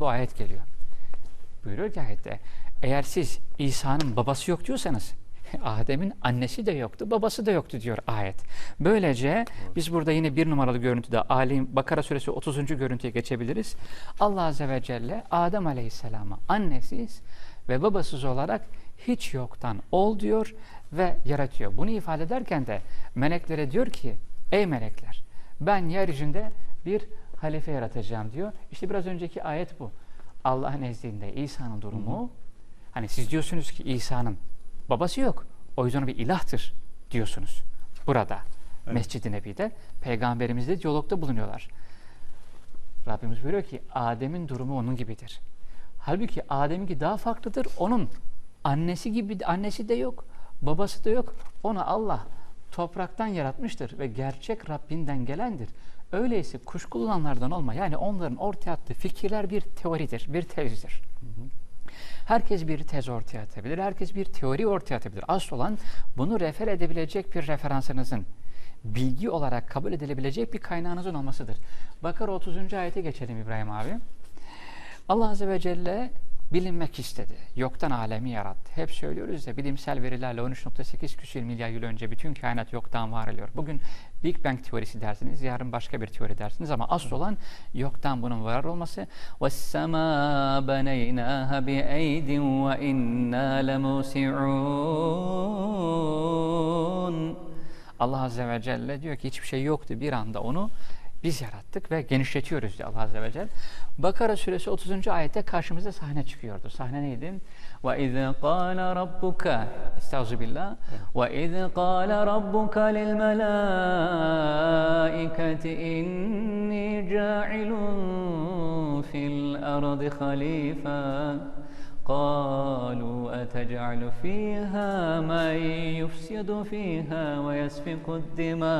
bu ayet geliyor. Buyuruyor ki ayette eğer siz İsa'nın babası yok diyorsanız Adem'in annesi de yoktu, babası da yoktu diyor ayet. Böylece biz burada yine bir numaralı görüntüde Ali Bakara suresi 30. görüntüye geçebiliriz. Allah azze ve celle Adem aleyhisselama annesiz ve babasız olarak hiç yoktan ol diyor ve yaratıyor. Bunu ifade ederken de meleklere diyor ki ey melekler ben yeryüzünde bir halife yaratacağım diyor. İşte biraz önceki ayet bu. Allah nezdinde İsa'nın durumu hani siz diyorsunuz ki İsa'nın babası yok. O yüzden bir ilahtır diyorsunuz. Burada Evet. Mescid-i Nebi'de peygamberimizle diyalogda bulunuyorlar. Rabbimiz buyuruyor ki Adem'in durumu onun gibidir. Halbuki Adem'inki daha farklıdır. Onun annesi gibi annesi de yok, babası da yok. Onu Allah topraktan yaratmıştır ve gerçek Rabbinden gelendir. Öyleyse kuşkulu olanlardan olma. Yani onların ortaya attığı fikirler bir teoridir, bir tezdir. Herkes bir tez ortaya atabilir, herkes bir teori ortaya atabilir. Asıl olan bunu refer edebilecek bir referansınızın, bilgi olarak kabul edilebilecek bir kaynağınızın olmasıdır. Bakara 30. ayete geçelim İbrahim abi. Allah Azze ve Celle bilinmek istedi. Yoktan alemi yarattı. Hep söylüyoruz ya bilimsel verilerle 13.8 küsür milyar yıl önce bütün kainat yoktan var oluyor. Bugün Big Bang teorisi dersiniz, yarın başka bir teori dersiniz ama asıl olan yoktan bunun var olması. وَالسَّمَا بَنَيْنَاهَا بِأَيْدٍ وَإِنَّا لَمُوسِعُونَ Allah Azze ve Celle diyor ki hiçbir şey yoktu. Bir anda onu biz yarattık ve genişletiyoruz diyor Allah Azze ve Celle. Bakara suresi 30. ayette karşımıza sahne çıkıyordu. Sahne neydi? وَاِذْ قَالَ رَبُّكَ Estağfirullah. وَاِذْ قَالَ رَبُّكَ لِلْمَلَائِكَةِ إِنِّي جَاعِلٌ فِي الْأَرْضِ خَلِيفًا قالوا أتجعل فيها من يفسد فيها ويسفك الدماء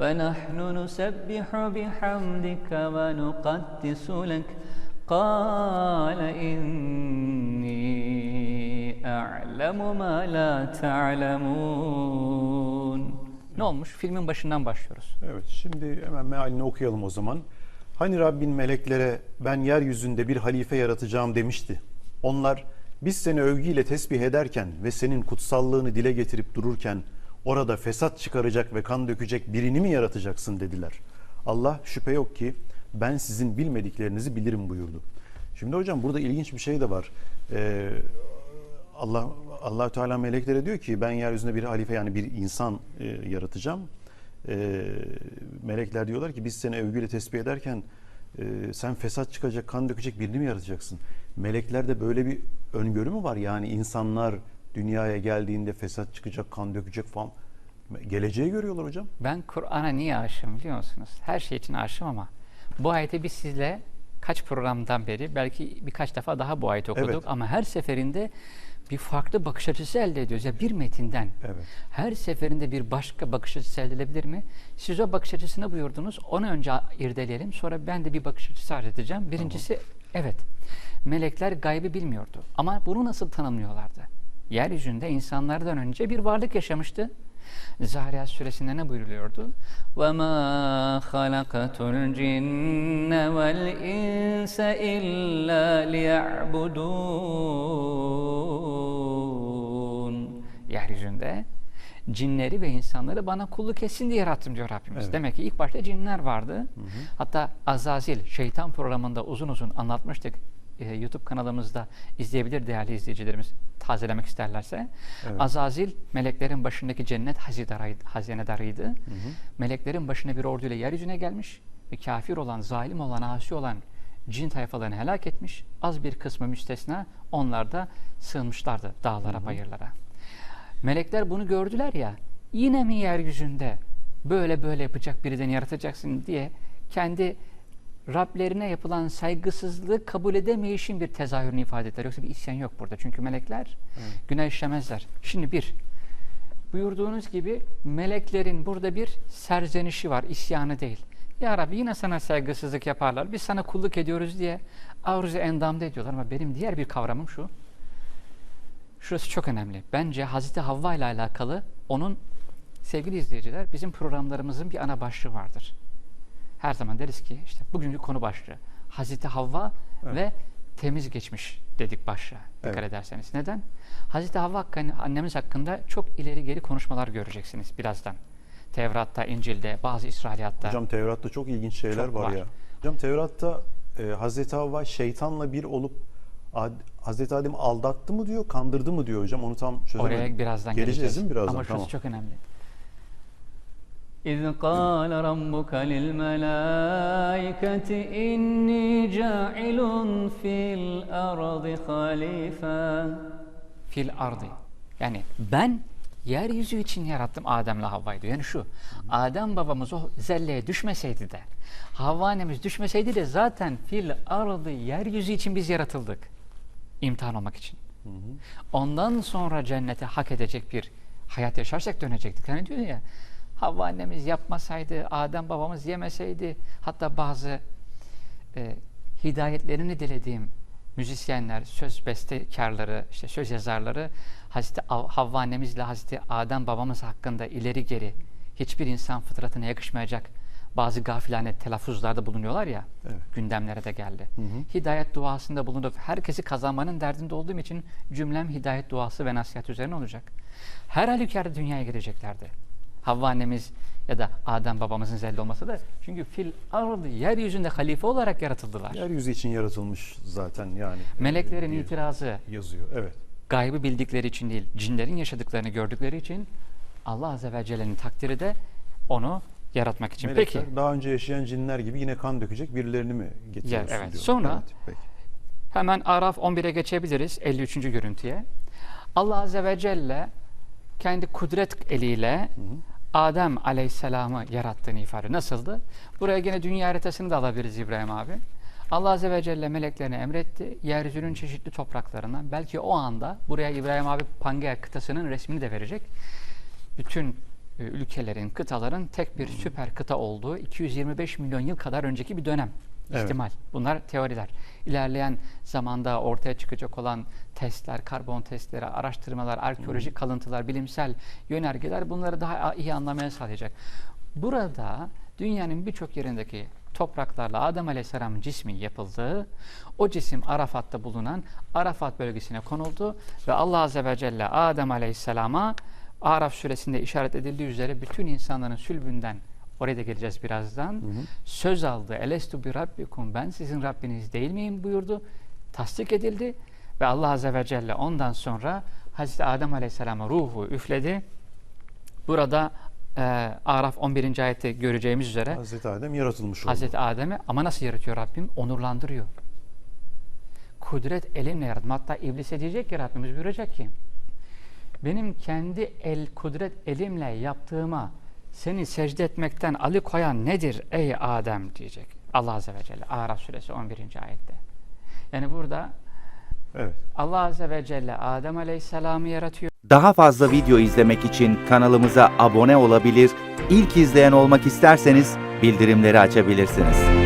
ونحن نسبح بحمدك ونقدس لك قال إني أعلم ما لا تعلمون Ne olmuş? Filmin başından başlıyoruz. Evet, şimdi hemen mealini okuyalım o zaman. Hani Rabbin meleklere ben yeryüzünde bir halife yaratacağım demişti. Onlar biz seni övgüyle tesbih ederken ve senin kutsallığını dile getirip dururken orada fesat çıkaracak ve kan dökecek birini mi yaratacaksın dediler. Allah şüphe yok ki ben sizin bilmediklerinizi bilirim buyurdu. Şimdi hocam burada ilginç bir şey de var. Ee, Allah Allah Teala meleklere diyor ki ben yeryüzünde bir halife yani bir insan e, yaratacağım. E, melekler diyorlar ki biz seni övgüyle tesbih ederken e, sen fesat çıkacak, kan dökecek birini mi yaratacaksın? Meleklerde böyle bir öngörü mü var? Yani insanlar dünyaya geldiğinde fesat çıkacak, kan dökecek falan. Geleceği görüyorlar hocam. Ben Kur'an'a niye aşığım biliyor musunuz? Her şey için aşığım ama bu ayeti biz sizle kaç programdan beri belki birkaç defa daha bu ayeti okuduk Evet. ama her seferinde bir farklı bakış açısı elde ediyoruz. Ya bir metinden Evet. her seferinde bir başka bakış açısı elde edilebilir mi? Siz o bakış açısını buyurdunuz. Onu önce irdeleyelim. Sonra ben de bir bakış açısı arz edeceğim. Birincisi evet. Melekler gaybı bilmiyordu. Ama bunu nasıl tanımlıyorlardı? Yeryüzünde insanlardan önce bir varlık yaşamıştı. Zariyat suresinde ne buyuruluyordu? وَمَا خَلَقَتُ الْجِنَّ وَالْاِنْسَ اِلَّا لِيَعْبُدُونَ Yeryüzünde cinleri ve insanları bana kulluk etsin diye yarattım diyor Rabbimiz. Evet. Demek ki ilk başta cinler vardı. Hatta Azazil, şeytan programında uzun uzun anlatmıştık. Ee, YouTube kanalımızda izleyebilir değerli izleyicilerimiz tazelemek isterlerse. Evet. Azazil meleklerin başındaki cennet hazinedarıydı. Meleklerin başına bir orduyla yeryüzüne gelmiş ve kafir olan, zalim olan, asi olan cin tayfalarını helak etmiş. Az bir kısmı müstesna onlar da sığınmışlardı dağlara, bayırlara. Melekler bunu gördüler ya, yine mi yeryüzünde böyle böyle yapacak birinden yaratacaksın diye kendi Rablerine yapılan saygısızlığı kabul edemeyişin bir tezahürünü ifade eder. Yoksa bir isyan yok burada. Çünkü melekler günah işlemezler. Şimdi bir, buyurduğunuz gibi meleklerin burada bir serzenişi var, isyanı değil. Ya Rabbi yine sana saygısızlık yaparlar. Biz sana kulluk ediyoruz diye arzu endamda ediyorlar. Ama benim diğer bir kavramım şu. Şurası çok önemli. Bence Hazreti Havva ile alakalı onun sevgili izleyiciler bizim programlarımızın bir ana başlığı vardır. Her zaman deriz ki işte bugünkü konu başlığı Hazreti Havva Evet. ve temiz geçmiş dedik başlığa dikkat Evet. ederseniz. Neden? Hazreti Havva hakkında, annemiz hakkında çok ileri geri konuşmalar göreceksiniz birazdan. Tevrat'ta, İncil'de, bazı İsrailiyatta. Hocam Tevrat'ta çok ilginç şeyler Çok var, var. ya. Hocam Tevrat'ta e, Hazreti Havva şeytanla bir olup Ad, Hazreti Adem'i aldattı mı diyor, kandırdı mı diyor hocam. Onu tam çözemedim. Oraya birazdan Geleceğiz geleceğiz. birazdan? Ama şurası Tamam. çok önemli. إذ قال ربك للملائكة إني جاعل في الأرض خليفة fil ardı. Yani ben yeryüzü için yarattım Adem'le Havva'yı diyor. Yani şu, Adem babamız o zelleye düşmeseydi de, Havva annemiz düşmeseydi de zaten fil ardı yeryüzü için biz yaratıldık. İmtihan olmak için. Ondan sonra cennete hak edecek bir hayat yaşarsak dönecektik. Hani diyor ya, Havva annemiz yapmasaydı, Adem babamız yemeseydi, hatta bazı e, hidayetlerini dilediğim müzisyenler, söz bestekarları, işte söz yazarları Hazreti Av- Havva annemizle Hazreti Adem babamız hakkında ileri geri hiçbir insan fıtratına yakışmayacak bazı gafilane telaffuzlarda bulunuyorlar ya Evet. gündemlere de geldi. Hidayet duasında bulunup herkesi kazanmanın derdinde olduğum için cümlem hidayet duası ve nasihat üzerine olacak. Her halükarda dünyaya gireceklerdi. Havva annemiz ya da Adem babamızın zelli olmasa da çünkü fil ardı yeryüzünde halife olarak yaratıldılar. Yeryüzü için yaratılmış zaten yani. Meleklerin e, itirazı yazıyor. Evet. gaybı bildikleri için değil, cinlerin yaşadıklarını gördükleri için Allah Azze ve Celle'nin takdiri de onu yaratmak için. Melekler Peki daha önce yaşayan cinler gibi yine kan dökecek birilerini mi getiriyorsun Ya, evet. diyor. Sonra- Evet, peki. hemen Araf 11'e geçebiliriz 53. görüntüye. Allah Azze ve Celle kendi kudret eliyle Adem Aleyhisselam'ı yarattığını ifade ediyor. Nasıldı? Buraya gene dünya haritasını da alabiliriz İbrahim abi. Allah Azze ve Celle meleklerine emretti. Yeryüzünün çeşitli topraklarından belki o anda buraya İbrahim abi Pangea kıtasının resmini de verecek. Bütün e, ülkelerin, kıtaların tek bir süper kıta olduğu 225 milyon yıl kadar önceki bir dönem. Evet. ihtimal. Bunlar teoriler. İlerleyen zamanda ortaya çıkacak olan testler, karbon testleri, araştırmalar, arkeolojik kalıntılar, bilimsel yönergeler bunları daha iyi anlamaya sağlayacak. Burada dünyanın birçok yerindeki topraklarla Adem Aleyhisselam'ın cismi yapıldı. O cisim Arafat'ta bulunan Arafat bölgesine konuldu ve Allah Azze ve Celle Adem Aleyhisselam'a Araf suresinde işaret edildiği üzere bütün insanların sülbünden oraya da geleceğiz birazdan. Söz aldı. Elestu bi rabbikum ben sizin Rabbiniz değil miyim buyurdu. Tasdik edildi ve Allah Azze ve Celle ondan sonra Hazreti Adem Aleyhisselam'a ruhu üfledi. Burada e, Araf 11. ayette göreceğimiz üzere Hazreti Adem yaratılmış oldu. Hazreti Adem'i ama nasıl yaratıyor Rabbim? Onurlandırıyor. Kudret elimle yarattım. Hatta iblise diyecek ki Rabbimiz buyuracak ki benim kendi el kudret elimle yaptığıma seni secde etmekten alıkoyan nedir ey Adem diyecek. Allah Azze ve Celle Araf suresi 11. ayette. Yani burada Evet. Allah Azze ve Celle Adem Aleyhisselam'ı yaratıyor. Daha fazla video izlemek için kanalımıza abone olabilir, ilk izleyen olmak isterseniz bildirimleri açabilirsiniz.